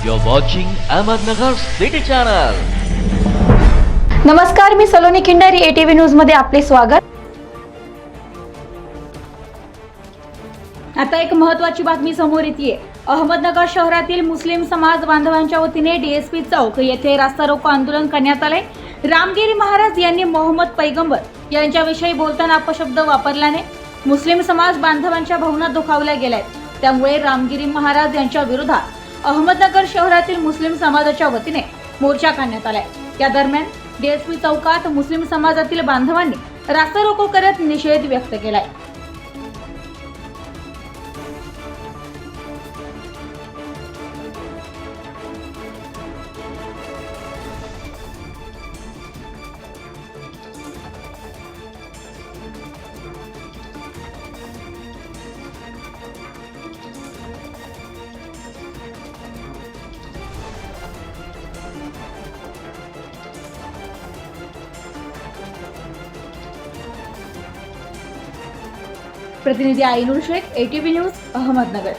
You're watching Ahmednagar City Channel. नमस्कार मी Saloni Khindari ATV न्यूजमध्ये आपले स्वागत. आता एक महत्वाची बातमी समोर येते अहमदनगर शहरातील मुस्लिम समाज बांधवांच्या वतीने डीएसपी चौक येथे रास्ता रोको आंदोलन करण्यात आले रामगिरी महाराज यांनी मोहम्मद पैगंबर यांच्याविषयी बोलताना अपशब्द वापरल्याने मुस्लिम समाज बांधवांच्या भावना दुखावल्या गेल्या त्यामुळे रामगिरी महाराज यांच्या विरोधात अहमदनगर शहरातील मुस्लिम समाजाच्या वतीने मोर्चा काढण्यात आलाय. या दरम्यान डीएसपी चौकात मुस्लिम समाजातील बांधवांनी रास्ता रोको करत निषेध व्यक्त केलाय. प्रतिनिधी आईनूर शेख एटीव्ही न्यूज अहमदनगर.